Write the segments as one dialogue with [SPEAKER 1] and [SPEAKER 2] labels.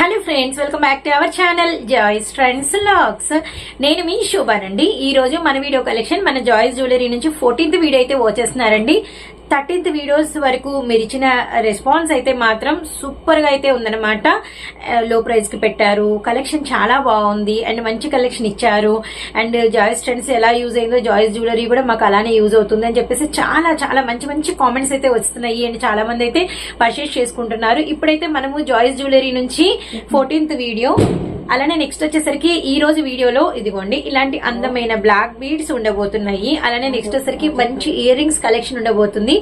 [SPEAKER 1] Hello friends welcome back to our channel Joys friends lakhs నేను మీ శోభానండి ఈ రోజు మన వీడియో కలెక్షన్ మన జాయ్స్ జ్యువెలరీ నుంచి ఫోర్టీన్త్ వీడియో అయితే వచ్చేస్తున్నారండి. థర్టీన్త్ వీడియోస్ వరకు మీరు ఇచ్చిన రెస్పాన్స్ అయితే మాత్రం సూపర్గా అయితే ఉందన్నమాట. లో ప్రైస్కి పెట్టారు. కలెక్షన్ చాలా బాగుంది. అండ్ మంచి కలెక్షన్ ఇచ్చారు. అండ్ జాయిస్ ట్రెండ్స్ ఎలా యూజ్ అయిందో జాయిస్ జ్యువెలరీ కూడా మాకు అలానే యూజ్ అవుతుంది అని చెప్పేసి చాలా చాలా మంచి మంచి కామెంట్స్ అయితే వస్తున్నాయి. అండ్ చాలా మంది అయితే పర్చేస్ చేసుకుంటున్నారు. ఇప్పుడైతే మనము జాయిస్ జ్యువెలరీ నుంచి ఫోర్టీన్త్ వీడియో అలానే నెక్స్ట్ వచ్చేసరికి ఈ రోజు వీడియోలో ఇదిగోండి ఇలాంటి అందమైన బ్లాక్ బీడ్స్ ఉండబోతున్నాయి. అలానే నెక్స్ట్ వచ్చేసరికి మంచి ఇయర్ రింగ్స్ కలెక్షన్ ఉండబోతుంది.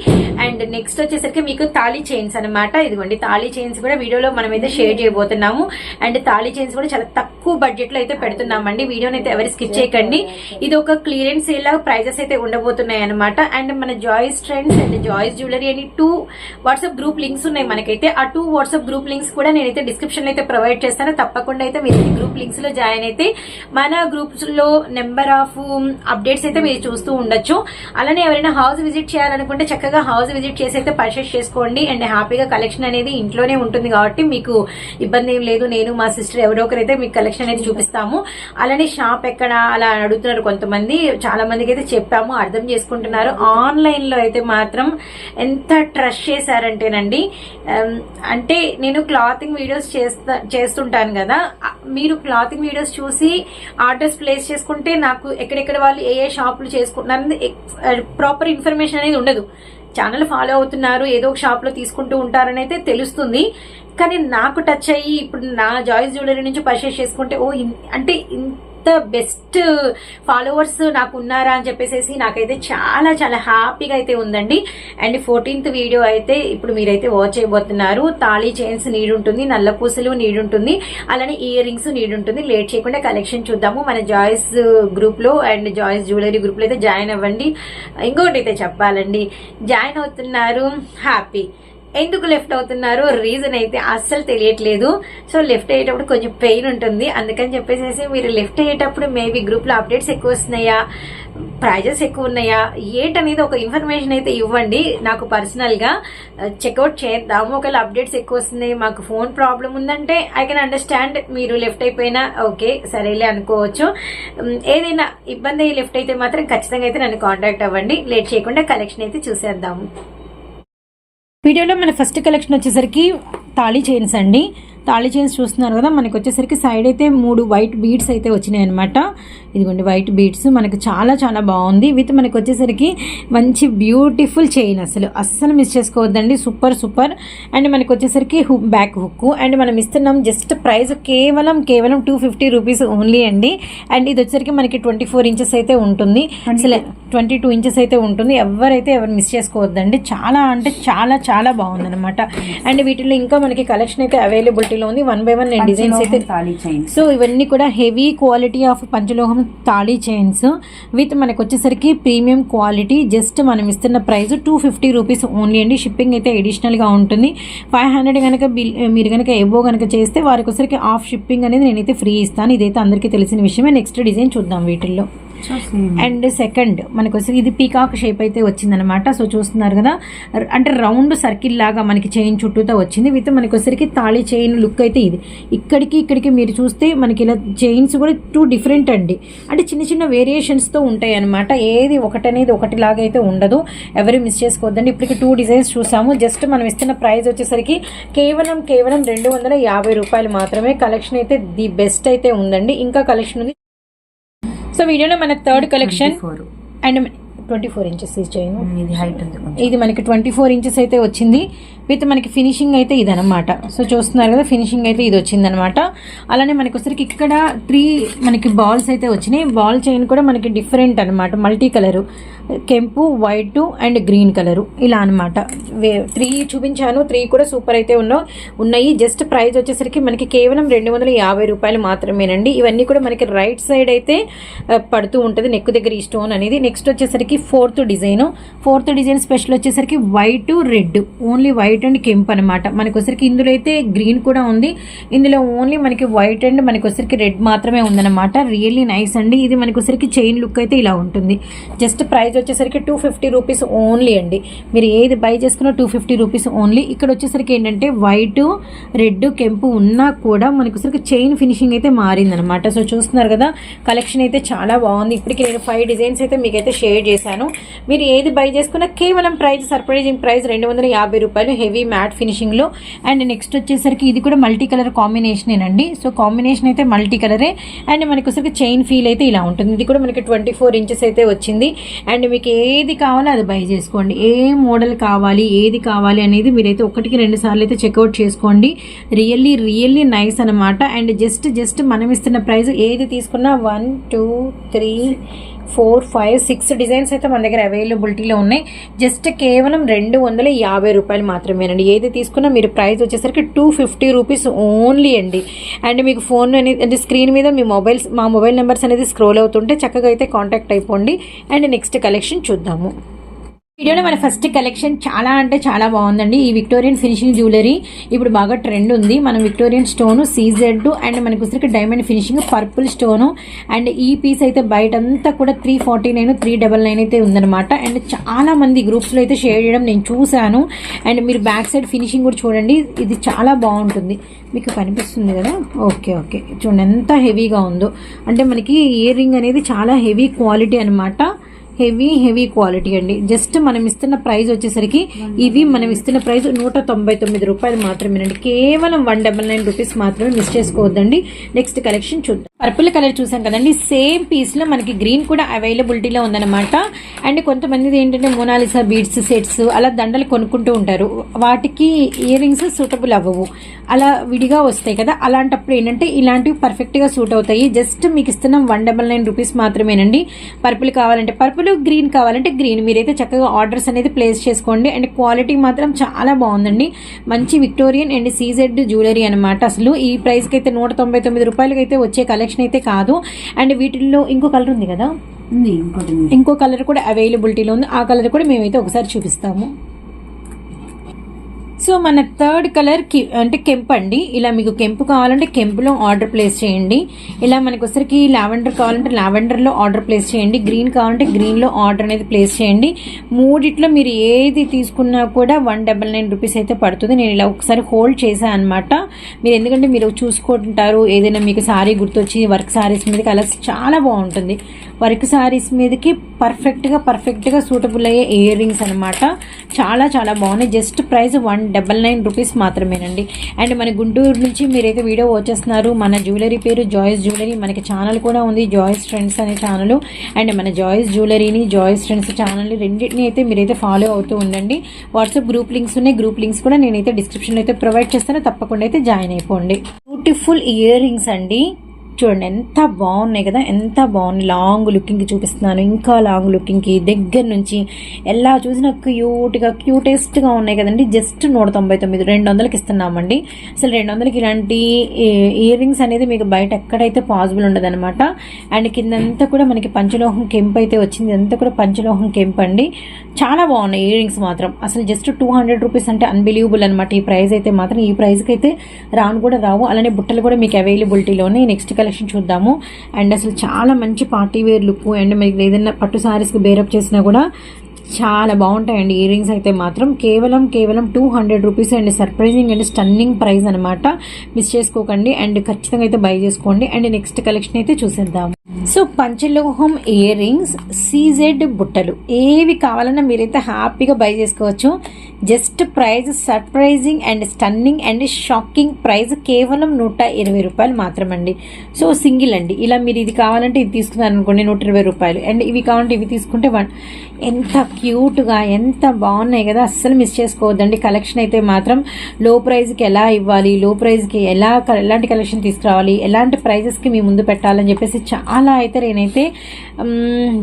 [SPEAKER 1] అండ్ నెక్స్ట్ వచ్చేసరికి మీకు తాళీ చైన్స్ అన్నమాట. ఇదిగోండి తాళీ చైన్స్ కూడా వీడియోలో మనం అయితే షేర్ చేయబోతున్నాము. అండ్ తాళీ చైన్స్ కూడా చాలా తక్కువ బడ్జెట్లో అయితే పెడుతున్నామండి. వీడియోని అయితే ఎవరు స్కిప్ చేయకండి. ఇది ఒక క్లియరెన్స్ సేల్ లాగా ప్రైజెస్ అయితే ఉండబోతున్నాయి అనమాట అండ్ మన Joys trends and Joys jewellery అని టూ వాట్సాప్ గ్రూప్ లింక్స్ ఉన్నాయి మనకైతే. ఆ టూ వాట్సాప్ గ్రూప్ లింక్స్ కూడా నేనైతే డిస్క్రిప్షన్ అయితే ప్రొవైడ్ చేస్తాను. తప్పకుండా అయితే మీరు గ్రూప్ లింక్స్లో జాయిన్ అయితే మన గ్రూప్స్లో నెంబర్ ఆఫ్ అప్డేట్స్ అయితే మీరు చూస్తూ ఉండొచ్చు. అలానే ఎవరైనా హౌస్ విజిట్ చేయాలనుకుంటే చక్కగా హౌస్ విజిట్ చేసి అయితే పర్చేస్ చేసుకోండి. అండ్ హ్యాపీగా కలెక్షన్ అనేది ఇంట్లోనే ఉంటుంది కాబట్టి మీకు ఇబ్బంది ఏం లేదు. నేను మా సిస్టర్ ఎవరో ఒకరైతే మీకు కలెక్షన్ అనేది చూపిస్తాము. అలానే షాప్ ఎక్కడ అలా అడుగుతున్నారు కొంతమంది. చాలా మందికి అయితే చెప్పాము అర్థం చేసుకుంటున్నారు. ఆన్లైన్లో అయితే మాత్రం ఎంత ట్రస్ట్ చేశారంటేనండి. Um, అంటే నేను క్లాతింగ్ వీడియోస్ చేస్తా చేస్తుంటాను కదా. మీరు క్లాతింగ్ వీడియోస్ చూసి ఆర్డర్స్ ప్లేస్ చేసుకుంటే నాకు ఎక్కడెక్కడ వాళ్ళు ఏ ఏ షాపులు చేసుకుంటున్నారు ప్రాపర్ ఇన్ఫర్మేషన్ అనేది ఉండదు. ఛానల్ ఫాలో అవుతున్నారు ఏదో ఒక షాప్లో తీసుకుంటూ ఉంటారని అయితే తెలుస్తుంది. కానీ నాకు టచ్ అయ్యి ఇప్పుడు నా జాయిస్ జ్యువెలరీ నుంచి పర్చేస్ చేసుకుంటే ఓ ఇన్- అంటే ఇంత బెస్ట్ ఫాలోవర్స్ నాకు ఉన్నారా అని చెప్పేసి నాకైతే చాలా చాలా హ్యాపీగా అయితే ఉందండి. అండ్ ఫోర్టీన్త్ వీడియో అయితే ఇప్పుడు మీరైతే వాచ్ చేయబోతున్నారు. తాళీ చైన్స్ నీడ్ ఉంటుంది నల్ల పూసలు నీడ్ ఉంటుంది అలానే ఇయర్ రింగ్స్ నీడ్ ఉంటుంది లేట్ చేయకుండా కలెక్షన్ చూద్దాము. మన జాయిస్ గ్రూప్లో అండ్ జాయిస్ జ్యువెలరీ గ్రూప్లో అయితే జాయిన్ అవ్వండి. ఇంకోటి అయితే చెప్పాలండి. జాయిన్ అవుతున్నారు. హ్యాపీ ఎందుకు లెఫ్ట్ అవుతున్నారు? రీజన్ అయితే అస్సలు తెలియట్లేదు. సో లెఫ్ట్ అయ్యేటప్పుడు కొంచెం పెయిన్ ఉంటుంది. అందుకని చెప్పేసి మీరు లెఫ్ట్ అయ్యేటప్పుడు మేబీ గ్రూప్లో అప్డేట్స్ ఎక్కువ వస్తున్నాయా? ప్రైజెస్ ఎక్కువ ఉన్నాయా? ఏటనేది ఒక ఇన్ఫర్మేషన్ అయితే ఇవ్వండి. నాకు పర్సనల్గా చెక్అవుట్ చేద్దాము. ఒకవేళ అప్డేట్స్ ఎక్కువ వస్తున్నాయి మాకు ఫోన్ ప్రాబ్లం ఉందంటే ఐ కెన్ అండర్స్టాండ్ మీరు లెఫ్ట్ అయిపోయినా ఓకే సరేలే అనుకోవచ్చు. ఏదైనా ఇబ్బంది అయ్యి లెఫ్ట్ అయితే మాత్రం ఖచ్చితంగా అయితే నన్ను కాంటాక్ట్ అవ్వండి. లేట్ చేయకుండా కలెక్షన్ అయితే చూసేద్దాము. వీడియోలో మన ఫస్ట్ కలెక్షన్ వచ్చేసరికి తాళీ చైన్స్ అండి. తాళీ చైన్స్ చూస్తున్నారు కదా మనకి వచ్చేసరికి సైడ్ అయితే మూడు వైట్ బీడ్స్ అయితే వచ్చినాయి అనమాట ఇదిగోండి వైట్ బీడ్స్ మనకు చాలా చాలా బాగుంది. విత్ మనకి వచ్చేసరికి మంచి బ్యూటిఫుల్ చైన్ అసలు. అస్సలు మిస్ చేసుకోవద్దండి. సూపర్ సూపర్ అండ్ మనకి వచ్చేసరికి హుక్ బ్యాక్ హుక్ అండ్ మనం ఇస్తున్నాం జస్ట్ ప్రైస్ కేవలం కేవలం టూ ఫిఫ్టీ రూపీస్ ఓన్లీ అండి. అండ్ ఇది వచ్చేసరికి మనకి ట్వంటీ ఫోర్ ఇంచెస్ అయితే ఉంటుంది. అసలు ట్వంటీ టూ ఇంచెస్ అయితే ఉంటుంది. ఎవరైతే ఎవరు మిస్ చేసుకోవద్దండి. చాలా అంటే చాలా చాలా బాగుంది అనమాట అండ్ వీటిలో ఇంకా మనకి కలెక్షన్ అయితే అవైలబిలిటీలో ఉంది వన్ బై వన్ నేను డిజైన్స్ అయితే సో ఇవన్నీ కూడా హెవీ క్వాలిటీ ఆఫ్ పంచలోహం తాళీ చైన్స్ విత్ మనకు వచ్చేసరికి ప్రీమియం క్వాలిటీ జస్ట్ మనం ఇస్తున్న price two fifty rupees only అండి. షిప్పింగ్ అయితే అడిషనల్గా ఉంటుంది. ఫైవ్ హండ్రెడ్ కనుక బిల్ మీరు కనుక ఎబో కనుక చేస్తే వారికి వచ్చేసరికి ఆఫ్ షిప్పింగ్ అనేది నేనైతే ఫ్రీ ఇస్తాను. ఇదైతే అందరికీ తెలిసిన విషయమే. నెక్స్ట్ డిజైన్ చూద్దాం వీటిల్లో. అండ్ సెకండ్ మనకు వచ్చి ఇది పీకాక్ షేప్ అయితే వచ్చిందనమాట సో చూస్తున్నారు కదా అంటే రౌండ్ సర్కిల్ లాగా మనకి చైన్ చుట్టూతో వచ్చింది. విత్ మనకి వచ్చరికి తాళి చైన్ లుక్ అయితే ఇది. ఇక్కడికి ఇక్కడికి మీరు చూస్తే మనకి ఇలా చైన్స్ కూడా టూ డిఫరెంట్ అండి. అంటే చిన్న చిన్న వేరియేషన్స్తో ఉంటాయి అనమాట ఏది ఒకటనేది ఒకటిలాగా అయితే ఉండదు. ఎవరు మిస్ చేసుకోవద్దండి. ఇప్పటికి టూ డిజైన్స్ చూసాము. జస్ట్ మనం ఇస్తున్న ప్రైస్ వచ్చేసరికి కేవలం కేవలం రెండు వందల యాభై రూపాయలు మాత్రమే. కలెక్షన్ అయితే ది బెస్ట్ అయితే ఉందండి. ఇంకా కలెక్షన్ ఉంది. సో వీడియోలో మన third collection and twenty four inches chain
[SPEAKER 2] ఇది హైట్ ఉంది
[SPEAKER 1] ఇది మనకి ట్వంటీ ఫోర్ ఇంచెస్ అయితే వచ్చింది. విత్ మనకి ఫినిషింగ్ అయితే ఇదనమాట సో చూస్తున్నారు కదా ఫినిషింగ్ అయితే ఇది వచ్చిందనమాట అలానే మనకి వచ్చరికి ఇక్కడ త్రీ మనకి బాల్స్ అయితే వచ్చినాయి. బాల్ చైన్ కూడా మనకి డిఫరెంట్ అనమాట మల్టీ కలరు కెంపు వైట్ అండ్ గ్రీన్ కలరు ఇలా అనమాట త్రీ చూపించాను. త్రీ కూడా సూపర్ అయితే ఉన్న ఉన్నాయి. జస్ట్ ప్రైస్ వచ్చేసరికి మనకి కేవలం రెండు వందల యాభై రూపాయలు మాత్రమేనండి. ఇవన్నీ కూడా మనకి రైట్ సైడ్ అయితే పడుతూ ఉంటుంది. నెక్ దగ్గర ఈ స్టోన్ అనేది. నెక్స్ట్ వచ్చేసరికి fourth design. Fourth design special వచ్చేసరికి white red. Only white and kemp అనమాట మనకొసరికి ఇందులో అయితే గ్రీన్ కూడా ఉంది. ఇందులో ఓన్లీ మనకి వైట్ అండ్ మనకొసరికి రెడ్ మాత్రమే ఉందన్నమాట. రియల్లీ నైస్ అండి. ఇది మనకి చైన్ లుక్ అయితే ఇలా ఉంటుంది. జస్ట్ ప్రైస్ వచ్చేసరికి టూ ఫిఫ్టీ రూపీస్ ఓన్లీ అండి. మీరు ఏది బై చేసుకున్నా టూ ఫిఫ్టీ రూపీస్ ఓన్లీ. ఇక్కడ వచ్చేసరికి ఏంటంటే వైట్ రెడ్ కెంపు ఉన్నా కూడా మనకొసరికి చైన్ ఫినిషింగ్ అయితే మారిందనమాట సో చూస్తున్నారు కదా కలెక్షన్ అయితే చాలా బాగుంది. ఇప్పటికి నేను ఫైవ్ డిజైన్స్ అయితే మీకైతే షేర్ చేశాను. మీరు ఏది బై చేసుకున్నా కేవలం ప్రైస్ సర్ప్రైజింగ్ ప్రైస్ రెండు వందల యాభై రూపాయలు హెవీ మ్యాట్ ఫినిషింగ్లో అండ్ నెక్స్ట్ వచ్చేసరికి ఇది కూడా మల్టీ కలర్ కాంబినేషనేనండి సో కాంబినేషన్ అయితే మల్టీ కలరే అండ్ మనకి వచ్చరికి చైన్ ఫీల్ అయితే ఇలా ఉంటుంది. ఇది కూడా మనకి ట్వంటీ ఫోర్ ఇంచెస్ అయితే వచ్చింది. అండ్ మీకు ఏది కావాలో అది బై చేసుకోండి. ఏ మోడల్ కావాలి ఏది కావాలి అనేది మీరైతే ఒకటికి రెండు సార్లు అయితే చెక్అవుట్ చేసుకోండి. రియల్లీ రియల్లీ నైస్ అనమాట అండ్ జస్ట్ జస్ట్ మనం ఇస్తున్న ప్రైస్ ఏది తీసుకున్నా one two three four five six designs అయితే మన దగ్గర అవైలబిలిటీలో ఉన్నాయి. జస్ట్ కేవలం రెండు వందల యాభై రూపాయలు మాత్రమేనండి. ఏది తీసుకున్నా మీరు ప్రైస్ వచ్చేసరికి టూ ఫిఫ్టీ రూపీస్ ఓన్లీ అండి. అండ్ మీకు ఫోన్ అనేది అంటే స్క్రీన్ మీద మీ మొబైల్స్ మా మొబైల్ నెంబర్స్ అనేది స్క్రోల్ అవుతుంటే చక్కగా అయితే కాంటాక్ట్ అయిపోండి. అండ్ నెక్స్ట్ కలెక్షన్ చూద్దాము. వీడియోలో మన ఫస్ట్ కలెక్షన్ చాలా అంటే చాలా బాగుందండి. ఈ విక్టోరియన్ ఫినిషింగ్ జ్యువెలరీ ఇప్పుడు బాగా ట్రెండ్ ఉంది. మనం విక్టోరియన్ స్టోను సీజెడ్ అండ్ మనకు వచ్చరికి diamond finishing purple stone and ఈ పీస్ అయితే బయట అంతా కూడా three forty nine three double nine అయితే ఉందన్నమాట. అండ్ చాలా మంది గ్రూప్స్లో అయితే షేర్ చేయడం నేను చూశాను. అండ్ మీరు బ్యాక్ సైడ్ ఫినిషింగ్ కూడా చూడండి. ఇది చాలా బాగుంటుంది. మీకు కనిపిస్తుంది కదా? ఓకే ఓకే చూడండి ఎంత హెవీగా ఉందో. అంటే మనకి ఇయర్ రింగ్ అనేది చాలా హెవీ క్వాలిటీ అనమాట హెవీ హెవీ క్వాలిటీ అండి. జస్ట్ మనం ఇస్తున్న ప్రైస్ వచ్చేసరికి ఇవి మనం ఇస్తున్న ప్రైస్ నూట తొంభై తొమ్మిది రూపాయలు మాత్రమేనండి. కేవలం వన్ డబల్ నైన్ రూపీస్ మాత్రమే మిస్ చేసుకోవద్దండి. నెక్స్ట్ కలెక్షన్ చూద్దాం. పర్పుల్ కలర్ చూసాం కదండి. సేమ్ పీస్లో మనకి గ్రీన్ కూడా అవైలబిలిటీలో ఉందన్నమాట. అండ్ కొంతమంది ఏంటంటే మోనాలిసా బీడ్స్ సెట్స్ అలా దండలు కొనుక్కుంటూ ఉంటారు. వాటికి ఇయర్ రింగ్స్ సూటబుల్ అవ్వవు. అలా విడిగా వస్తాయి కదా. అలాంటప్పుడు ఏంటంటే ఇలాంటివి పర్ఫెక్ట్గా సూట్ అవుతాయి. జస్ట్ మీకు ఇస్తున్నాం వన్ డబల్ నైన్ రూపీస్ మాత్రమేనండి. పర్పుల్ కావాలంటే పర్పుల్ గ్రీన్ కావాలంటే గ్రీన్. మీరైతే చక్కగా ఆర్డర్స్ అనేది ప్లేస్ చేసుకోండి. అండ్ క్వాలిటీ మాత్రం చాలా బాగుందండి. మంచి విక్టోరియన్ అండ్ సీజెడ్ జ్యువెలరీ అనమాట అసలు. ఈ ప్రైస్కి అయితే నూట తొంభై తొమ్మిది రూపాయలకి అయితే వచ్చే కలెక్షన్ అయితే కాదు. అండ్ వీటిల్లో ఇంకో కలర్ ఉంది కదా. ఇంకో కలర్ కూడా అవైలబిలిటీలో ఉంది. ఆ కలర్ కూడా మేమైతే ఒకసారి చూపిస్తాము. సో మన థర్డ్ కలర్కి అంటే కెంప్ అండి. ఇలా మీకు కెంపు కావాలంటే కెంపులో ఆర్డర్ ప్లేస్ చేయండి. ఇలా మనకు ఒకసారికి లావెండర్ కావాలంటే లావెండర్లో ఆర్డర్ ప్లేస్ చేయండి. గ్రీన్ కావాలంటే గ్రీన్లో ఆర్డర్ అనేది ప్లేస్ చేయండి. మూడిట్లో మీరు ఏది తీసుకున్నా కూడా వన్ డబల్ నైన్ రూపీస్ అయితే పడుతుంది. నేను ఇలా ఒకసారి హోల్డ్ చేశాను అనమాట మీరు ఎందుకంటే మీరు చూసుకుంటుంటారు ఏదైనా మీకు సారీ గుర్తొచ్చి వర్క్ సారీస్ మీద కలర్స్ చాలా బాగుంటుంది. వర్క్ సారీస్ మీదకి పర్ఫెక్ట్గా పర్ఫెక్ట్గా సూటబుల్ అయ్యే ఇయర్ రింగ్స్ అనమాట చాలా చాలా బాగున్నాయి. Just price one double nine rupees మాత్రమేనండి. అండ్ మన గుంటూరు నుంచి మీరైతే వీడియో వచ్చేస్తున్నారు మన జ్యువెలరీ పేరు జాయిస్ జ్యువెలరీ మనకి ఛానల్ కూడా ఉంది జాయిస్ ట్రెండ్స్ అనే ఛానల్ అండ్ మన జాయిస్ జ్యువెలరీని జాయిస్ ట్రెండ్స్ ఛానల్ రెండింటిని అయితే మీరైతే ఫాలో అవుతూ ఉండండి. వాట్సాప్ గ్రూప్ లింక్స్ ఉన్నాయి. గ్రూప్ లింక్స్ కూడా నేనైతే డిస్క్రిప్షన్లో అయితే ప్రొవైడ్ చేస్తాను. తప్పకుండా అయితే జాయిన్ అయిపోండి. బ్యూటిఫుల్ ఇయర్ రింగ్స్ అండి. చూడండి ఎంత బాగున్నాయి కదా ఎంత బాగుంది లాంగ్ లుకింగ్కి చూపిస్తున్నాను ఇంకా లాంగ్ లుకింగ్కి దగ్గర నుంచి ఎలా చూసినా క్యూట్గా క్యూటెస్ట్గా ఉన్నాయి కదండి. జస్ట్ నూట తొంభై తొమ్మిది రెండు వందలకి ఇస్తున్నామండి. అసలు రెండు వందలకి ఇలాంటి ఇయర్ రింగ్స్ అనేది మీకు బయట ఎక్కడైతే పాసిబుల్ ఉండదనమాట అండ్ కిందంతా కూడా మనకి పంచలోహం కెంప్ అయితే వచ్చింది. అంతా కూడా పంచలోహం కెంప్ అండి. చాలా బాగున్నాయి ఇయర్ రింగ్స్ మాత్రం. అసలు జస్ట్ టూ హండ్రెడ్ రూపీస్ అంటే అన్బిలీవబుల్ అనమాట ఈ ప్రైస్ అయితే మాత్రం ఈ ప్రైస్కి అయితే రాను కూడా రావు. అలానే బుట్టలు కూడా మీకు అవైలబిలిటీలోనే నెక్స్ట్ కలెక్షన్ చూద్దాము. అండ్ అసలు చాలా మంచి పార్టీ వేర్ లుక్ అండ్ మీకు ఏదైనా పట్టు సారీస్కి బేరప్ చేసినా కూడా చాలా బాగుంటాయండి. ఇయర్ రింగ్స్ అయితే మాత్రం కేవలం కేవలం two hundred rupees and surprising and stunning price అనమాట మిస్ చేసుకోకండి అండ్ ఖచ్చితంగా అయితే బై చేసుకోండి. అండ్ నెక్స్ట్ కలెక్షన్ అయితే చూసేద్దాం సో పంచలోహం ఇయర్ రింగ్స్ సీజెడ్ బుట్టలు. ఏవి కావాలన్నా మీరైతే హ్యాపీగా బై చేసుకోవచ్చు. Just price surprising and stunning and shocking price కేవలం నూట ఇరవై రూపాయలు మాత్రమండి. సో సింగిల్ అండి. ఇలా మీరు ఇది కావాలంటే ఇది తీసుకున్నారు అనుకోండి నూట ఇరవై రూపాయలు. అండ్ ఇవి కావాలంటే ఇవి తీసుకుంటే వన్ ఎంత క్యూట్గా ఎంత బాగున్నాయి కదా. అస్సలు మిస్ చేసుకోవద్దండి. కలెక్షన్ అయితే మాత్రం లో ప్రైజ్కి ఎలా ఇవ్వాలి లో ప్రైజ్కి ఎలా ఎలాంటి కలెక్షన్ తీసుకురావాలి ఎలాంటి ప్రైజెస్కి మీ ముందు పెట్టాలని చెప్పేసి చాలా అయితే నేనైతే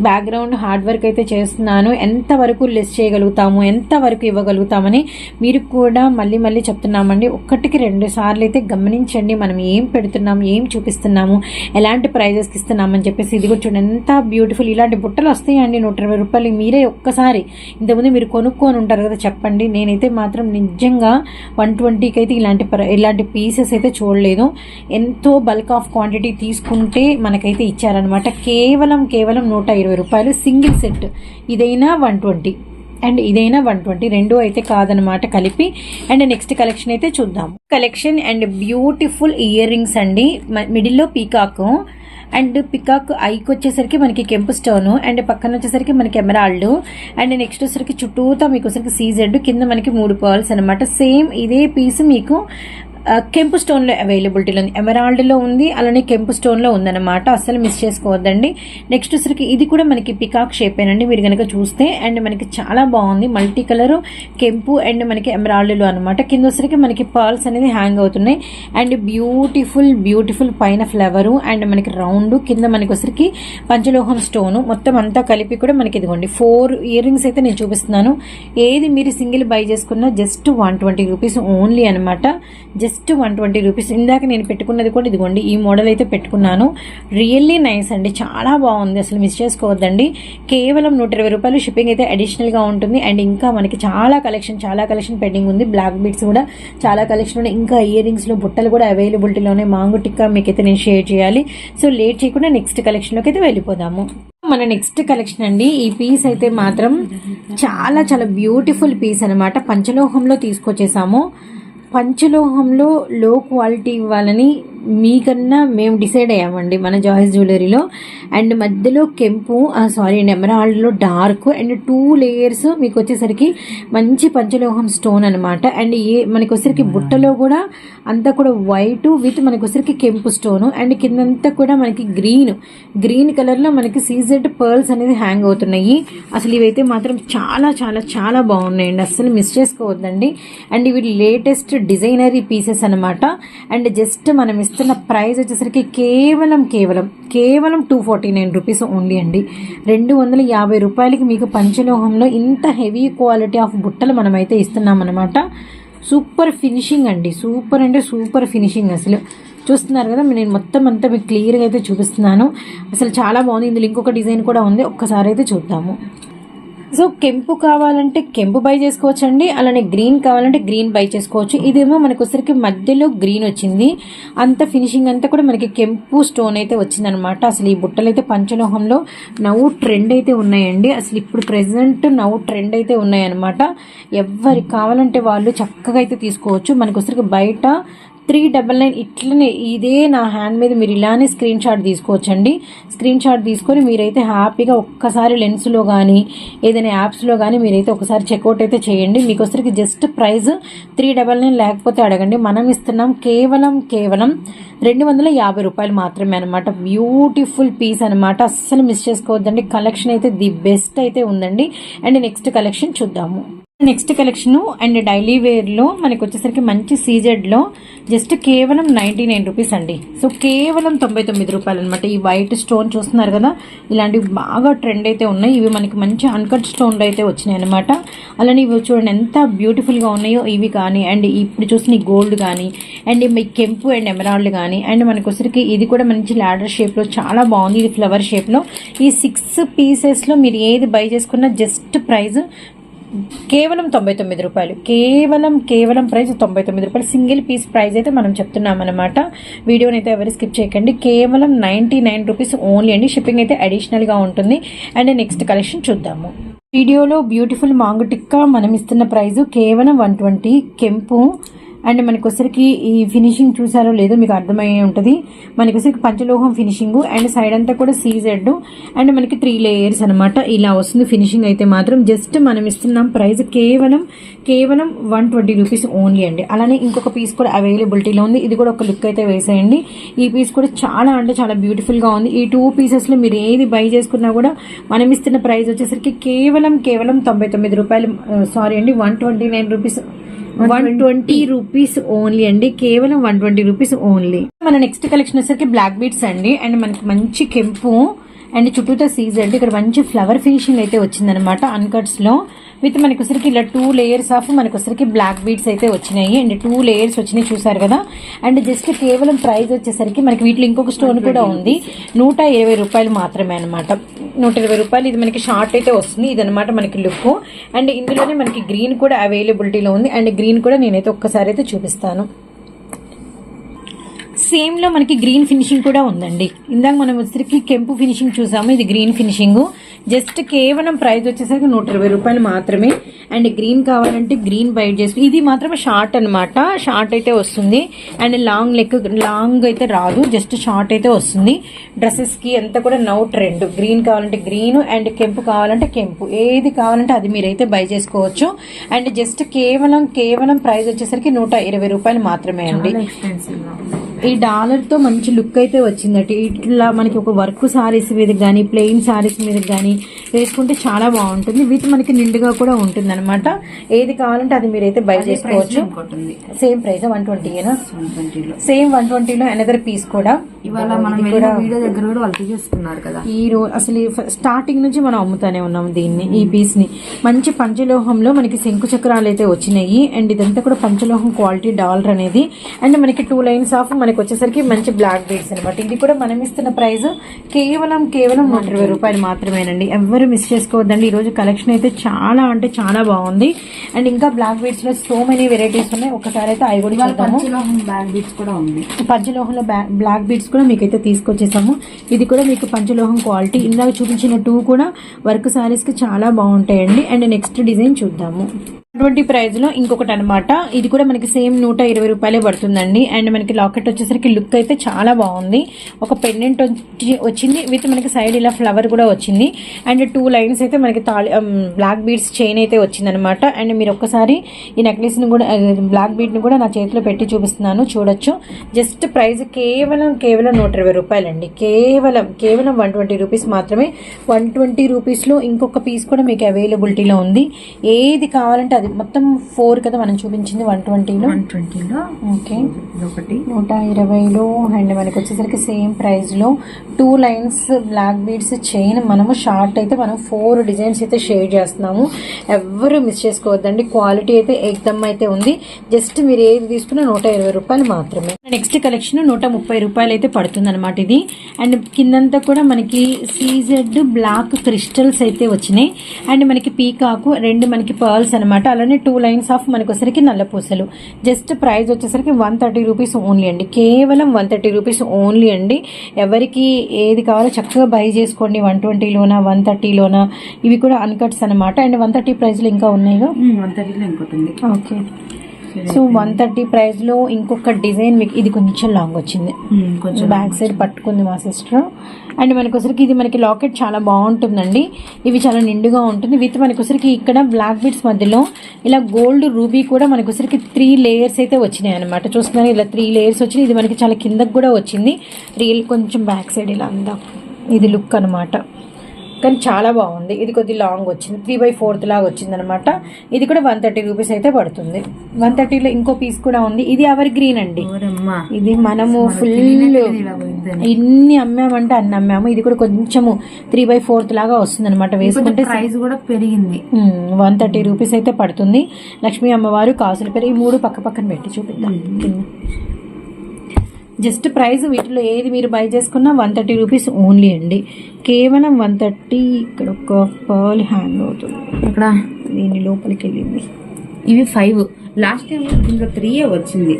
[SPEAKER 1] బ్యాక్గ్రౌండ్ హార్డ్ వర్క్ అయితే చేస్తున్నాను. ఎంతవరకు లెస్ చేయగలుగుతాము ఎంతవరకు ఇవ్వగలుగుతామని మీరు కూడా మళ్ళీ మళ్ళీ చెప్తున్నామండి. ఒక్కటికి రెండు సార్లు అయితే గమనించండి. మనం ఏం పెడుతున్నాము ఏం చూపిస్తున్నాము ఎలాంటి ప్రైజెస్కి ఇస్తున్నామని చెప్పేసి ఇది కూడా చూడండి. ఎంత బ్యూటిఫుల్ ఇలాంటి బుట్టలు వస్తాయండి నూట ఇరవై రూపాయలు. మీరే ఒక్కసారి ఇంతకుముందు మీరు కొనుక్కొని ఉంటారు కదా చెప్పండి. నేనైతే మాత్రం నిజంగా వన్ ట్వంటీకి అయితే ఇలాంటి ఇలాంటి పీసెస్ అయితే చూడలేదు. ఎంతో బల్క్ ఆఫ్ క్వాంటిటీ తీసుకుంటే మనకైతే ఇచ్చారనమాట కేవలం కేవలం నూట ఇరవై రూపాయలు సింగిల్ సెట్. ఇదైనా వన్ ట్వంటీ. అండ్ ఇదైనా వన్ ట్వంటీ. రెండు అయితే కాదనమాట కలిపి. అండ్ నెక్స్ట్ కలెక్షన్ అయితే చూద్దాం. Collection and beautiful earrings అండి. మిడిల్లో పీకాక్. అండ్ పికాక్ ఐకి వచ్చేసరికి మనకి కెంపు స్టోను. అండ్ పక్కన వచ్చేసరికి మనకి ఎమరాల్డ్ అండ్ నెక్స్ట్ వచ్చేసరికి చుట్టూతా మీకు వచ్చేసరికి సీజెడ్. కింద మనకి మూడు పర్ల్స్ అనమాట సేమ్ ఇదే పీస్ మీకు కెంపు స్టోన్లో అవైలబిలిటీలో ఉంది. ఎమరాల్డ్లో ఉంది అలానే కెంపు స్టోన్లో ఉందన్నమాట. అస్సలు మిస్ చేసుకోవద్దండి. నెక్స్ట్ వచ్చరికి ఇది కూడా మనకి పికాక్ షేప్ ఏనండి. మీరు కనుక చూస్తే అండ్ మనకి చాలా బాగుంది. మల్టీ కలర్ కెంపు అండ్ మనకి ఎమరాల్డ్లో అనమాట కింద వచ్చరికి మనకి పర్ల్స్ అనేది హ్యాంగ్ అవుతున్నాయి. అండ్ బ్యూటిఫుల్ బ్యూటిఫుల్ పైన ఫ్లవరు అండ్ మనకి రౌండ్ కింద మనకి వచ్చరికి పంచలోహం స్టోను మొత్తం అంతా కలిపి కూడా మనకి ఇదిగోండి. ఫోర్ ఇయర్ రింగ్స్ అయితే నేను చూపిస్తున్నాను. ఏది మీరు సింగిల్ బై చేసుకున్నా just one twenty rupees only అనమాట జస్ట్ వన్ ట్వంటీ రూపీస్. ఇందాక నేను పెట్టుకున్నది కూడా ఇదిగోండి ఈ మోడల్ అయితే పెట్టుకున్నాను. రియల్లీ నైస్ అండి చాలా బాగుంది. అసలు మిస్ చేసుకోవద్దండి. కేవలం నూట ఇరవై రూపాయలు షిప్పింగ్ అయితే అడిషనల్గా ఉంటుంది. అండ్ ఇంకా మనకి చాలా కలెక్షన్ చాలా కలెక్షన్ పెండింగ్ ఉంది. బ్లాక్ బీట్స్ కూడా చాలా కలెక్షన్ ఉన్నాయి. ఇంకా ఇయర్ రింగ్స్లో బుట్టలు కూడా అవైలబిలిటీలోనే మాంగు టిక్కా మీకు అయితే నేను షేర్ చేయాలి. సో లేట్ చేయకుండా నెక్స్ట్ కలెక్షన్లోకి అయితే వెళ్ళిపోదాము. మన నెక్స్ట్ కలెక్షన్ అండి. ఈ పీస్ అయితే మాత్రం చాలా చాలా బ్యూటిఫుల్ పీస్ అనమాట పంచలోహంలో తీసుకొచ్చేసాము. పంచలోహంలో లో క్వాలిటీ ఇవ్వాలని మీకన్నా మేము డిసైడ్ అయ్యామండి మన జాయిస్ జ్యువెలరీలో. అండ్ మధ్యలో కెంపు సారీ అండి ఎమరాల్డ్లో డార్క్ అండ్ టూ లేయర్స్ మీకు వచ్చేసరికి మంచి పంచలోహం స్టోన్ అనమాట అండ్ ఏ మనకి వచ్చేసరికి బుట్టలో కూడా అంతా కూడా వైట్ విత్ మనకి వచ్చేసరికి కెంపు స్టోన్. అండ్ కిందంతా కూడా మనకి గ్రీన్ గ్రీన్ కలర్లో మనకి సీజెడ్ పర్ల్స్ అనేది హ్యాంగ్ అవుతున్నాయి. అసలు ఇవైతే మాత్రం చాలా చాలా చాలా బాగున్నాయండి. అస్సలు మిస్ చేసుకోవద్దండి. అండ్ ఇవి లేటెస్ట్ డిజైనరీ పీసెస్ అనమాట అండ్ జస్ట్ మనం ఇస్తున్న ప్రైస్ వచ్చేసరికి కేవలం కేవలం కేవలం two forty nine rupees only అండి. రెండు వందల యాభై రూపాయలకి మీకు పంచలోహంలో ఇంత హెవీ క్వాలిటీ ఆఫ్ బుట్టలు మనమైతే ఇస్తున్నాం అనమాట సూపర్ ఫినిషింగ్ అండి. సూపర్ అంటే సూపర్ ఫినిషింగ్ అసలు. చూస్తున్నారు కదా నేను మొత్తం అంతా మీకు క్లియర్గా అయితే చూపిస్తున్నాను. అసలు చాలా బాగుంది. ఇందులో ఇంకొక డిజైన్ కూడా ఉంది. ఒక్కసారి అయితే చూద్దాము. సో కెంపు కావాలంటే కెంపు బై చేసుకోవచ్చండి. అలానే గ్రీన్ కావాలంటే గ్రీన్ బై చేసుకోవచ్చు. ఇదేమో మనకు వచ్చరికి మధ్యలో గ్రీన్ వచ్చింది. అంత ఫినిషింగ్ అంతా కూడా మనకి కెంపు స్టోన్ అయితే వచ్చిందనమాట అసలు ఈ బుట్టలు అయితే పంచలోహంలో నవ్వు ట్రెండ్ అయితే ఉన్నాయండి. అసలు ఇప్పుడు ప్రెసెంట్ నవ్వు ట్రెండ్ అయితే ఉన్నాయన్నమాట. ఎవరికి కావాలంటే వాళ్ళు చక్కగా అయితే తీసుకోవచ్చు. మనకు వచ్చరికి బయట త్రీ డబల్ నైన్ ఇట్లనే ఇదే నా హ్యాండ్ మీద మీరు ఇలానే స్క్రీన్ షాట్ తీసుకోవచ్చండి. స్క్రీన్ షాట్ తీసుకొని మీరైతే హ్యాపీగా ఒక్కసారి లెన్స్లో కానీ ఏదైనా యాప్స్లో కానీ మీరైతే ఒకసారి చెక్అవుట్ అయితే చేయండి. మీకు వచ్చరికి just price three double nine లేకపోతే అడగండి. మనం ఇస్తున్నాం కేవలం కేవలం రెండు వందల యాభై రూపాయలు మాత్రమే అనమాట బ్యూటిఫుల్ పీస్ అనమాట అస్సలు మిస్ చేసుకోవద్దండి. కలెక్షన్ అయితే ది బెస్ట్ అయితే ఉందండి. అండ్ నెక్స్ట్ కలెక్షన్ చూద్దాము. నెక్స్ట్ కలెక్షన్ అండ్ డైలీ వేర్లో మనకు మనకి వచ్చేసరికి మంచి సీజెడ్లో జస్ట్ కేవలం నైన్టీ నైన్ రూపీస్ అండి సో కేవలం తొంభై తొమ్మిది రూపాయలు అనమాట ఈ వైట్ స్టోన్ చూస్తున్నారు కదా ఇలాంటివి బాగా ట్రెండ్ అయితే ఉన్నాయి ఇవి మనకి మంచి అన్కట్ స్టోన్లో అయితే వచ్చినాయి అనమాట అలానే ఇవి చూడండి ఎంత బ్యూటిఫుల్గా ఉన్నాయో ఇవి కానీ అండ్ ఇప్పుడు చూసిన గోల్డ్ కానీ అండ్ ఈ కెంపు అండ్ ఎమరాల్డ్ కానీ అండ్ మనకి వచ్చరికి ఇది కూడా మంచి ల్యాడర్ షేప్లో చాలా బాగుంది ఇది ఫ్లవర్ షేప్లో ఈ సిక్స్ పీసెస్లో మీరు ఏది బై చేసుకున్నా జస్ట్ ప్రైస్ కేవలం తొంభై తొమ్మిది రూపాయలు. కేవలం కేవలం ప్రైస్ తొంభై తొమ్మిది రూపాయలు. సింగిల్ పీస్ ప్రైస్ అయితే మనం చెప్తున్నాం అనమాట వీడియోని అయితే ఎవరు స్కిప్ చేయకండి. కేవలం నైంటీ నైన్ రూపీస్ ఓన్లీ అండి. షిప్పింగ్ అయితే అడిషనల్గా ఉంటుంది. అండ్ నెక్స్ట్ కలెక్షన్ చూద్దాము. వీడియోలో బ్యూటిఫుల్ మాంగు టిక్కా మనం ఇస్తున్న ప్రైజు కేవలం వన్ ట్వంటీ కెంపు అండ్ మనకొసరికి ఈ ఫినిషింగ్ చూసారో లేదో మీకు అర్థమయ్యే ఉంటుంది. మనకి పంచలోహం ఫినిషింగ్ అండ్ సైడ్ అంతా కూడా సీజెడ్ అండ్ మనకి త్రీ లేయర్స్ అనమాట ఇలా వస్తుంది ఫినిషింగ్ అయితే మాత్రం. జస్ట్ మనం ఇస్తున్నాం ప్రైస్ కేవలం కేవలం వన్ ట్వంటీ రూపీస్ ఓన్లీ అండి. అలానే ఇంకొక పీస్ కూడా అవైలబిలిటీలో ఉంది. ఇది కూడా ఒక లుక్ అయితే వేసేయండి. ఈ పీస్ కూడా చాలా అంటే చాలా బ్యూటిఫుల్గా ఉంది. ఈ టూ పీసెస్లో మీరు ఏది బై చేసుకున్నా కూడా మనం ఇస్తున్న ప్రైస్ వచ్చేసరికి కేవలం కేవలం తొంభై తొమ్మిది రూపాయలు సారీ అండి one twenty nine rupees one twenty rupees only అండి. కేవలం వన్ ట్వంటీ రూపీస్ ఓన్లీ మన నెక్స్ట్ కలెక్షన్ వచ్చేసరికి బ్లాక్ బీట్స్ అండి. అండ్ మనకి మంచి కెంపు. అండ్ చుట్టూతో సీజ్ అంటే ఇక్కడ మంచి ఫ్లవర్ ఫినిషింగ్ అయితే వచ్చిందనమాట అన్కట్స్లో విత్ మనకి వచ్చరికి ఇలా టూ లేయర్స్ ఆఫ్ మనకి వచ్చరికి బ్లాక్ బీడ్స్ అయితే వచ్చినాయి. అండ్ టూ లేయర్స్ వచ్చినాయి చూసారు కదా? అండ్ జస్ట్ కేవలం ప్రైస్ వచ్చేసరికి మనకి వీటిలో ఇంకొక స్టోన్ కూడా ఉంది. నూట ఇరవై రూపాయలు మాత్రమే అనమాట నూట ఇరవై రూపాయలు ఇది మనకి షార్ట్ అయితే వస్తుంది. ఇది అనమాట మనకి లుక్ అండ్ ఇందులోనే మనకి గ్రీన్ కూడా అవైలబిలిటీలో ఉంది. అండ్ గ్రీన్ కూడా నేనైతే ఒక్కసారి అయితే చూపిస్తాను. సేమ్లో మనకి గ్రీన్ ఫినిషింగ్ కూడా ఉందండి. ఇందాక మనం వచ్చేసరికి కెంపు ఫినిషింగ్ చూసాము. ఇది గ్రీన్ ఫినిషింగ్. జస్ట్ కేవలం ప్రైస్ వచ్చేసరికి నూట ఇరవై రూపాయలు మాత్రమే. అండ్ గ్రీన్ కావాలంటే గ్రీన్ బైట్ చేసుకుని ఇది మాత్రమే షార్ట్ అన్నమాట. షార్ట్ అయితే వస్తుంది. అండ్ లాంగ్ లెక్ లాంగ్ అయితే రాదు. జస్ట్ షార్ట్ అయితే వస్తుంది. డ్రెస్సెస్కి అంతా కూడా నౌ ట్రెండ్ గ్రీన్ కావాలంటే గ్రీన్ అండ్ కెంపు కావాలంటే కెంపు. ఏది కావాలంటే అది మీరైతే బై చేసుకోవచ్చు. అండ్ జస్ట్ కేవలం కేవలం ప్రైస్ వచ్చేసరికి నూట ఇరవై రూపాయలు మాత్రమే అండి. ఈ డాలర్తో మంచి లుక్ అయితే వచ్చిందట ఇట్లా మనకి ఒక వర్క్ సారీస్ మీద కానీ ప్లెయిన్ సారీస్ మీద కానీ వేసుకుంటే చాలా బాగుంటుంది. విత్ మనకి నిండుగా కూడా ఉంటుంది అనమాట ఏది కావాలంటే అది మీరైతే బై చేసుకోవచ్చు. సేమ్ ప్రైస్ వన్ ట్వంటీనా
[SPEAKER 2] ట్వంటీలో
[SPEAKER 1] సేమ్ వన్ ట్వంటీలో అనదర్ పీస్ కూడా.
[SPEAKER 2] ఇవాళ మనం
[SPEAKER 1] ఇది
[SPEAKER 2] వెళ్ళిన
[SPEAKER 1] కూడా
[SPEAKER 2] వీడియో దగ్గర కూడా వాళ్ళు తీసేసుకున్నారు కదా.
[SPEAKER 1] ఈ రోజు అసలు స్టార్టింగ్ నుంచి మనం అమ్ముతానే ఉన్నాం దీన్ని ఈ పీస్ని. మంచి పంచలోహంలో మనకి శంకు చక్రాలు అయితే వచ్చినాయి. అండ్ ఇదంతా కూడా పంచలోహం క్వాలిటీ డాలర్ అనేది. అండ్ మనకి టూ లైన్స్ ఆఫ్ మనకి వచ్చేసరికి మంచి బ్లాక్ బీడ్స్ అనమాట ఇది కూడా మనం ఇస్తున్న ప్రైస్ కేవలం కేవలం నూట ఇరవై రూపాయలు మాత్రమేనండి. ఎవరు మిస్ చేసుకోవద్దండి. ఈ రోజు కలెక్షన్ అయితే చాలా అంటే చాలా బాగుంది. అండ్ ఇంకా బ్లాక్ బీడ్స్లో సో మెనీ వెరైటీస్ ఉన్నాయి. ఒకసారి అయితే అవి కూడా
[SPEAKER 2] బ్యాగ్ బీట్స్ కూడా ఉంది.
[SPEAKER 1] పంచలోహంలో బ్లా- బ్లాక్ బీడ్స్ కూడా మీకైతే తీసుకొచ్చేసాము. ఇది కూడా మీకు పంచలోహం క్వాలిటీ ఇందాక చూపించిన టూ కూడా వర్క్ సారీస్కి చాలా బాగుంటాయండి. అండ్ నెక్స్ట్ డిజైన్ చూద్దాము. ట్వంటీ ప్రైస్లో ఇంకొకటి అనమాట ఇది కూడా మనకి సేమ్ నూట ఇరవై రూపాయలే పడుతుందండి. అండ్ మనకి లాకెట్ వచ్చేసరికి లుక్ అయితే చాలా బాగుంది. ఒక పెండెంట్ వచ్చింది. విత్ మనకి సైడ్ ఇలా ఫ్లవర్ కూడా వచ్చింది. అండ్ టూ లైన్స్ అయితే మనకి తాళి బ్లాక్ బీడ్స్ చైన్ అయితే వచ్చింది అనమాట అండ్ మీరు ఒక్కసారి ఈ నెక్లెస్ని కూడా బ్లాక్ బీడ్ని కూడా నా చేతిలో పెట్టి చూపిస్తున్నాను. చూడొచ్చు. జస్ట్ ప్రైస్ కేవలం కేవలం నూట ఇరవై రూపాయలండి. కేవలం కేవలం వన్ ట్వంటీ రూపీస్ మాత్రమే. వన్ ట్వంటీ రూపీస్లో ఇంకొక పీస్ కూడా మీకు అవైలబిలిటీలో ఉంది. ఏది కావాలంటే అది మొత్తం ఫోర్ కదా మనం చూపించింది వన్ ట్వంటీలో
[SPEAKER 2] వన్ ట్వంటీలో
[SPEAKER 1] ఓకే
[SPEAKER 2] ఒకటి
[SPEAKER 1] నూట ఇరవైలో అండ్ మనకి వచ్చేసరికి సేమ్ ప్రైస్లో two lines black beads chain మనము షార్ట్ అయితే మనం ఫోర్ డిజైన్స్ అయితే షేర్ చేస్తున్నాము. ఎవ్వరు మిస్ చేసుకోవద్దండి. క్వాలిటీ అయితే ఎగ్దమ్ అయితే ఉంది. జస్ట్ మీరు ఏది తీసుకున్నా నూట ఇరవై రూపాయలు మాత్రమే. నెక్స్ట్ కలెక్షన్ నూట ముప్పై రూపాయలు అయితే పడుతుంది అనమాట ఇది. అండ్ కిందంతా కూడా మనకి సీజెడ్ బ్లాక్ క్రిస్టల్స్ అయితే వచ్చినాయి. అండ్ మనకి పీకాకు రెండు మనకి పర్ల్స్ అనమాట అలానే టూ లైన్స్ ఆఫ్ మనకి వచ్చేసరికి నల్ల పూసలు. జస్ట్ ప్రైస్ వచ్చేసరికి వన్ థర్టీ రూపీస్ ఓన్లీ అండి. కేవలం వన్ థర్టీ రూపీస్ ఓన్లీ అండి. ఎవరికి ఏది కావాలో చక్కగా బై చేసుకోండి. వన్ ట్వంటీలోనా వన్ థర్టీలోనా ఇవి కూడా అన్కట్స్ అనమాట అండ్ వన్ థర్టీ ప్రైస్లో ఇంకా ఉన్నాయిగా?
[SPEAKER 2] వన్ థర్టీలో ఇంకోటి ఉంది.
[SPEAKER 1] ఓకే సో వన్ థర్టీ ప్రైస్లో ఇంకొక డిజైన్ మీకు ఇది కొంచెం లాంగ్ వచ్చింది.
[SPEAKER 2] ఉమ్, కొంచెం
[SPEAKER 1] బ్యాక్ సైడ్ పట్టుకుంది మా సిస్టర్ అండ్ మనకి వచ్చరికి ఇది మనకి లాకెట్ చాలా బాగుంటుందండి. ఇవి చాలా నిండుగా ఉంటుంది. విత్ మనకి వచ్చరికి ఇక్కడ బ్లాక్ బీడ్స్ మధ్యలో ఇలా గోల్డ్ రూబీ కూడా మనకి వచ్చరికి త్రీ లేయర్స్ అయితే వచ్చినాయి అనమాట చూస్తున్నారు? ఇలా త్రీ లేయర్స్ వచ్చినాయి. ఇది మనకి చాలా కిందకు కూడా వచ్చింది. రియల్ కొంచెం బ్యాక్ సైడ్ ఇలా అందా. ఇది లుక్ అనమాట కానీ చాలా బాగుంది. ఇది కొద్ది లాంగ్ వచ్చింది. త్రీ బై ఫోర్త్ లాగా వచ్చింది అనమాట ఇది కూడా వన్ థర్టీ రూపీస్ అయితే పడుతుంది. వన్ థర్టీలో ఇంకో పీస్ కూడా ఉంది. ఇది అవర్ గ్రీన్ అండి. ఇది మనము ఫుల్. ఇన్ని అమ్మామంటే అన్ని అమ్మాము. ఇది కూడా కొంచెము త్రీ బై ఫోర్త్ లాగా వస్తుంది అనమాట వేసుకుంటే
[SPEAKER 2] ప్రైస్ కూడా పెరిగింది.
[SPEAKER 1] వన్ థర్టీ రూపీస్ అయితే పడుతుంది. లక్ష్మీ అమ్మవారు కాసులు పెరిగి మూడు పక్క పక్కన పెట్టి చూపిద్దాం. జస్ట్ ప్రైస్ వీటిలో ఏది మీరు బై చేసుకున్నా వన్ థర్టీ రూపీస్ ఓన్లీ అండి. కేవలం వన్ థర్టీ ఇక్కడ ఒక పర్ల్ హ్యాంగ్ అవుతుంది.
[SPEAKER 2] ఇక్కడ
[SPEAKER 1] దీని లోపలికి వెళ్ళింది.
[SPEAKER 2] ఇవి ఫైవ్ లాస్ట్ టైం దీంట్లో త్రీ వచ్చింది.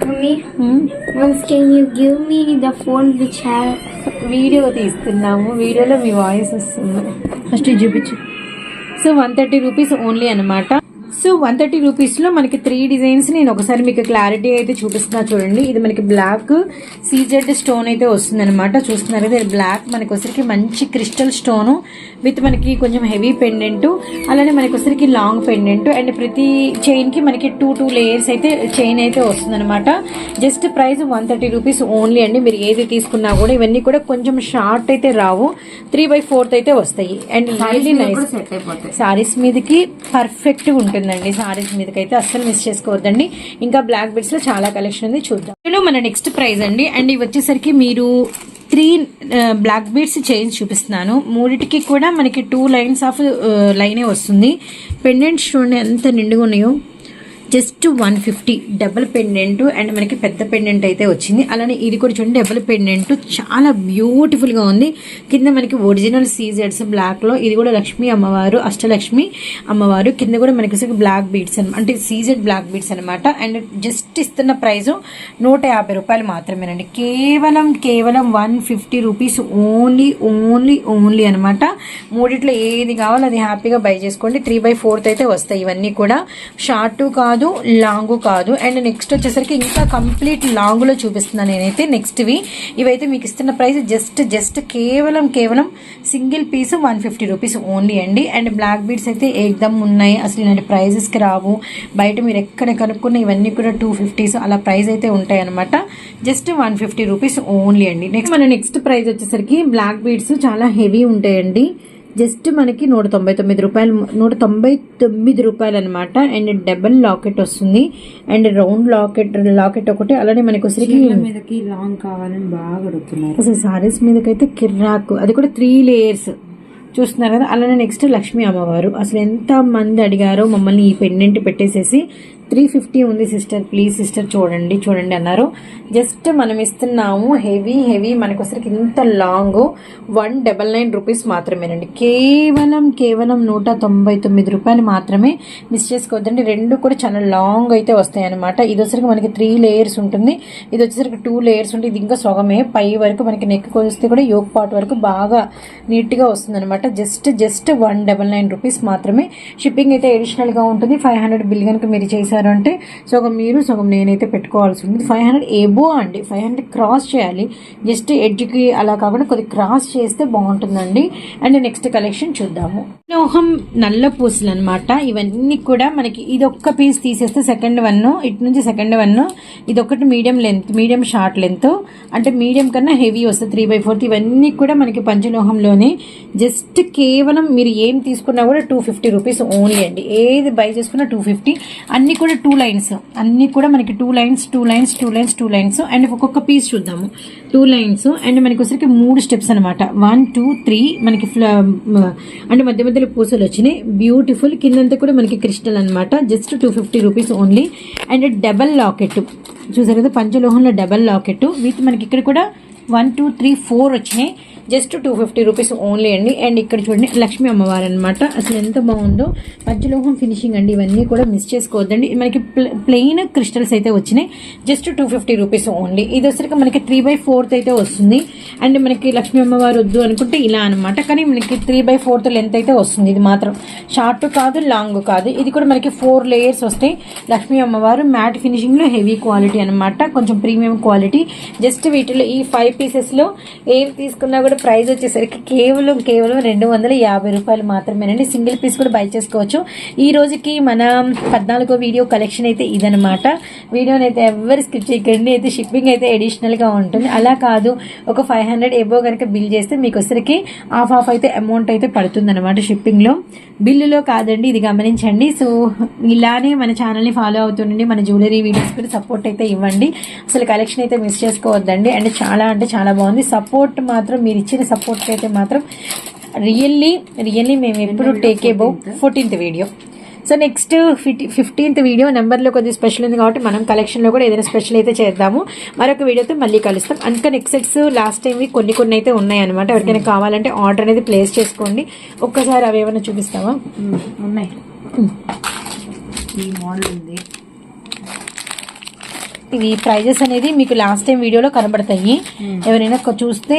[SPEAKER 3] Mommy, once can you give me the phone which have?
[SPEAKER 1] Video తీస్తున్నాము. వీడియోలో మీ వాయిస్ వస్తుంది. ఫస్ట్ చూపించు. So one thirty rupees only అనమాట సో వన్ థర్టీ రూపీస్లో మనకి త్రీ డిజైన్స్ నేను ఒకసారి మీకు క్లారిటీ అయితే చూపిస్తున్నా చూడండి. ఇది మనకి బ్లాక్ సీజెడ్ స్టోన్ అయితే వస్తుంది అనమాట చూస్తున్నారు? కదా బ్లాక్ మనకి వచ్చరికి మంచి క్రిస్టల్ స్టోన్ విత్ మనకి కొంచెం హెవీ పెండెంట్. అలానే మనకి వచ్చరికి లాంగ్ పెండెంట్. అండ్ ప్రతి చైన్కి మనకి టూ టూ లేయర్స్ అయితే చైన్ అయితే వస్తుంది అనమాట just price one thirty rupees only అండి. మీరు ఏది తీసుకున్నా కూడా ఇవన్నీ కూడా కొంచెం షార్ట్ అయితే రావు. త్రీ బై ఫోర్త్ అయితే వస్తాయి. అండ్ రియల్లీ నైస్ సారీస్ మీదకి పర్ఫెక్ట్ ఉంటుందండి. సారీస్ మీదకి అయితే అస్సలు మిస్ చేసుకోవద్దండి. ఇంకా బ్లాక్ బెడ్స్లో చాలా కలెక్షన్ ఉంది. చూద్దాం. మన నెక్స్ట్ ప్రైస్ అండి. అండ్ ఇవి వచ్చేసరికి మీరు త్రీ బ్లాక్ బీడ్స్ చైన్స్ చూపిస్తున్నాను. మూడిటికి కూడా మనకి టూ లైన్స్ ఆఫ్ లైనే వస్తుంది. పెండెంట్స్ చూడండి ఎంత నిండుగా ఉన్నాయో. Just one fifty double pendant and మనకి పెద్ద పెండెంట్ అయితే వచ్చింది. అలానే ఇది కూడా చూడండి డబల్ పెండెంట్. చాలా బ్యూటిఫుల్గా ఉంది. కింద మనకి ఒరిజినల్ సీజెడ్స్ బ్లాక్లో ఇది కూడా లక్ష్మీ అమ్మవారు అష్టలక్ష్మి అమ్మవారు. కింద కూడా మనకి బ్లాక్ బీడ్స్ అంటే సీజెడ్ బ్లాక్ బీడ్స్ అనమాట అండ్ జస్ట్ ఇస్తున్న ప్రైస్ నూట యాభై రూపాయలు మాత్రమేనండి. కేవలం కేవలం one fifty rupees only only only అనమాట మూడిట్లో ఏది కావాలో అది హ్యాపీగా బై చేసుకోండి. త్రీ బై ఫోర్త్ అయితే వస్తాయి ఇవన్నీ కూడా. షార్ట్ కాదు లాంగ్ కాదు. అండ్ నెక్స్ట్ వచ్చేసరికి ఇంకా కంప్లీట్ లాంగులో చూపిస్తున్నాను నేనైతే నెక్స్ట్ వి. ఇవైతే మీకు ఇస్తున్న ప్రైస్ జస్ట్ జస్ట్ కేవలం కేవలం single piece one fifty rupees only అండి. అండ్ బ్లాక్ బీడ్స్ అయితే ఏదమ్ ఉన్నాయి. అసలు ఇలాంటి ప్రైజెస్కి రావు. బయట మీరు ఎక్కడ కనుక్కున్న ఇవన్నీ కూడా టూ ఫిఫ్టీస్ అలా ప్రైస్ అయితే ఉంటాయి అనమాట just one fifty rupees only అండి. నెక్స్ట్ మన నెక్స్ట్ ప్రైస్ వచ్చేసరికి బ్లాక్ బీడ్స్ చాలా హెవీ ఉంటాయండి. జస్ట్ మనకి నూట తొంభై తొమ్మిది రూపాయలు నూట తొంభై తొమ్మిది రూపాయలు అనమాట అండ్ డబల్ లాకెట్ వస్తుంది. అండ్ రౌండ్ లాకెట్ లాకెట్ ఒకటి. అలానే మనకి వచ్చరికి
[SPEAKER 2] మీదకి లాంగ్ కావాలని బాగా అడుగుతున్నారు.
[SPEAKER 1] అసలు సారీస్ మీదకైతే కిర్రాకు. అది కూడా త్రీ లేయర్స్. చూస్తున్నారు కదా? అలానే నెక్స్ట్ లక్ష్మీ అమ్మవారు. అసలు ఎంత మంది అడిగారో మమ్మల్ని ఈ పెండెంట్ పెట్టేసేసి త్రీ ఫిఫ్టీ ఉంది సిస్టర్. ప్లీజ్ సిస్టర్ చూడండి చూడండి అన్నారు. జస్ట్ మనం ఇస్తున్నాము హెవీ హెవీ మనకు వచ్చరికి ఇంత long. One double nine rupees మాత్రమేనండి. కేవలం కేవలం నూట తొంభై తొమ్మిది రూపాయలు మాత్రమే మిస్ చేసుకోవద్దండి. రెండు కూడా చాలా లాంగ్ అయితే వస్తాయి అనమాట ఇది వచ్చరికి మనకి త్రీ లేయర్స్ ఉంటుంది. ఇది వచ్చేసరికి టూ లేయర్స్ ఉంటుంది ఇది ఇంకా సొగమే. పై వరకు మనకి నెక్ కొలిస్తే కూడా యోగ్ పార్ట్ వరకు బాగా నీట్గా వస్తుంది అనమాట just just one double nine rupees మాత్రమే. షిప్పింగ్ అయితే అడిషనల్గా ఉంటుంది. ఫైవ్ హండ్రెడ్ బిల్ కనుక మీరు చేశారు అంటే సగం మీరు సగం నేనైతే పెట్టుకోవాల్సి ఉంటుంది. ఫైవ్ హండ్రెడ్ ఏబో అండి. ఫైవ్ హండ్రెడ్ క్రాస్ చేయాలి. జస్ట్ ఎడ్జ్కి అలా కాకుండా కొద్ది క్రాస్ చేస్తే బాగుంటుందండి. అండ్ నెక్స్ట్ కలెక్షన్ చూద్దాము. లోహం నల్ల పూసలు అనమాట ఇవన్నీ కూడా మనకి ఇది ఒక్క పీస్ తీసేస్తే సెకండ్ వన్ ఇటు నుంచి సెకండ్ వన్ ఇదొకటి medium length medium short length అంటే మీడియం కన్నా హెవీ వస్తుంది. త్రీ బై ఫోర్త్ ఇవన్నీ కూడా మనకి పంచలోహంలోనే. జస్ట్ కేవలం మీరు ఏం తీసుకున్నా కూడా టూ ఫిఫ్టీ రూపీస్ ఓన్లీ అండి. ఏది బై చేసుకున్నా టూ ఫిఫ్టీ అన్ని కూడా టూ లైన్స్ అన్ని కూడా మనకి two lines two lines two lines two lines and ఒక్కొక్క పీస్ చూద్దాము. టూ లైన్స్ అండ్ మనకి వచ్చరికి మూడు స్టెప్స్ అనమాట వన్ టూ త్రీ మనకి ఫ్ల- um, అంటే మధ్య మధ్యలో పూసలు వచ్చినాయి. బ్యూటిఫుల్ కిందంతా కూడా మనకి క్రిస్టల్ అనమాట just two fifty rupees only and double locket చూసారు కదా పంచలోహంలో డబల్ లాకెట్ విత్ మనకి ఇక్కడ కూడా వన్ టూ త్రీ ఫోర్ వచ్చినాయి. Just two fifty rupees only అండి. అండ్ ఇక్కడ చూడండి లక్ష్మీ అమ్మవారు అనమాట అసలు ఎంత బాగుందో. మధ్యలోహం ఫినిషింగ్ అండి ఇవన్నీ కూడా మిస్ చేసుకోవద్దండి. మనకి ప్లెయిన్ క్రిస్టల్స్ అయితే వచ్చినాయి. Just two fifty rupees only. ఇది వచ్చరికి మనకి త్రీ బై ఫోర్త్ అయితే వస్తుంది. అండ్ మనకి లక్ష్మీ అమ్మవారు వద్దు అనుకుంటే ఇలా అనమాట కానీ మనకి త్రీ బై ఫోర్త్ లెంత్ అయితే వస్తుంది. ఇది మాత్రం షార్ట్ కాదు లాంగ్ కాదు. ఇది కూడా మనకి ఫోర్ లేయర్స్ వస్తాయి. లక్ష్మీ అమ్మవారు మ్యాట్ ఫినిషింగ్లో హెవీ క్వాలిటీ అనమాట కొంచెం ప్రీమియం క్వాలిటీ. జస్ట్ వీటిలో ఈ ఫైవ్ పీసెస్లో ఏవి ఏం తీసుకున్నా కూడా ప్రైస్ వచ్చేసరికి కేవలం కేవలం రెండు వందల యాభై రూపాయలు మాత్రమేనండి. సింగిల్ పీస్ కూడా బై చేసుకోవచ్చు. ఈ రోజుకి మన పద్నాలుగో వీడియో కలెక్షన్ అయితే ఇదనమాట వీడియోని అయితే ఎవరు స్కిప్ చేయకండి. అయితే షిప్పింగ్ అయితే ఎడిషనల్గా ఉంటుంది. అలా కాదు ఒక ఫైవ్ హండ్రెడ్ ఎబో కనుక బిల్ చేస్తే మీకు వచ్చరికి హాఫ్ హాఫ్ అయితే అమౌంట్ అయితే పడుతుంది అనమాట షిప్పింగ్లో. బిల్లులో కాదండి ఇది గమనించండి. సో ఇలానే మన ఛానల్ని ఫాలో అవుతుండండి. మన జ్యువెలరీ వీడియోస్ కూడా సపోర్ట్ అయితే ఇవ్వండి. అసలు కలెక్షన్ అయితే మిస్ చేసుకోవద్దండి. అండ్ చాలా అంటే చాలా బాగుంది. సపోర్ట్ మాత్రం మీరు ఇచ్చిన సపోర్ట్ అయితే మాత్రం రియల్లీ రియల్లీ మేము ఎప్పుడు take a bow fourteenth video so next fifteenth video నెంబర్లో కొద్దిగా స్పెషల్ ఉంది కాబట్టి మనం కలెక్షన్లో కూడా ఏదైనా స్పెషల్ అయితే చేద్దాము. మరొక వీడియోతో మళ్ళీ కలుస్తాం. అందుకని నెక్స్ట్ సెట్స్ లాస్ట్ టైం కొన్ని కొన్ని అయితే ఉన్నాయన్నమాట ఎవరికైనా కావాలంటే ఆర్డర్ అనేది ప్లేస్ చేసుకోండి. ఒక్కసారి అవి ఏమైనా చూపిస్తావా?
[SPEAKER 2] ఉన్నాయి. ఈ మోడల్ ఉంది.
[SPEAKER 1] ఇవి ప్రైజెస్ అనేది మీకు లాస్ట్ టైం వీడియోలో కనబడతాయి. ఎవరైనా చూస్తే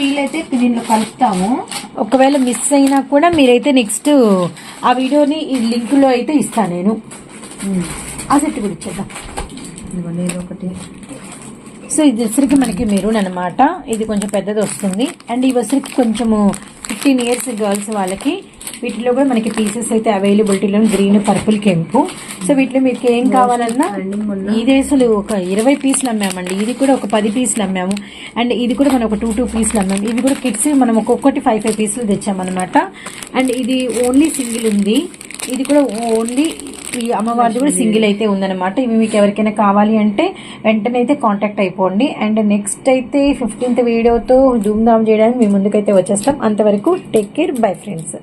[SPEAKER 2] వీలైతే దీంట్లో కలుపుతాము.
[SPEAKER 1] ఒకవేళ మిస్ అయినా కూడా మీరైతే నెక్స్ట్ ఆ వీడియోని ఈ లింక్లో అయితే ఇస్తాను నేను. ఆ సెట్ కూడా ఇచ్చేద్దాం.
[SPEAKER 2] ఒకటి.
[SPEAKER 1] సో ఇది వచ్చరికి మనకి మెరూన్ అనమాట ఇది కొంచెం పెద్దది వస్తుంది. అండ్ ఇవి వచ్చరికి కొంచెము ఫిఫ్టీన్ ఇయర్స్ గర్ల్స్ వాళ్ళకి వీటిలో కూడా మనకి పీసెస్ అయితే అవైలబిలిటీలో గ్రీన్ పర్పుల్ కెంపు. సో వీటిలో మీకు ఏం కావాలన్నా ఇది అసలు ఒక ఇరవై పీసులు అమ్మామండి. ఇది కూడా ఒక పది పీసులు అమ్మాము. అండ్ ఇది కూడా మనం ఒక టూ టూ పీసులు అమ్మాము. ఇవి కూడా కిడ్స్ మనం ఒక్కొక్కటి ఫైవ్ ఫైవ్ పీసులు తెచ్చామన్నమాట. అండ్ ఇది ఓన్లీ సింగిల్ ఉంది. ఇది కూడా ఓన్లీ ఈ అమ్మవారిది కూడా సింగిల్ అయితే ఉందన్నమాట. ఇవి మీకు ఎవరికైనా కావాలి అంటే వెంటనే అయితే కాంటాక్ట్ అయిపోండి. అండ్ నెక్స్ట్ అయితే ఫిఫ్టీన్త్ వీడియోతో ధూమ్ ధామ్ చేయడానికి మీ ముందుకైతే వచ్చేస్తాం. అంతవరకు టేక్ కేర్. Bye friends.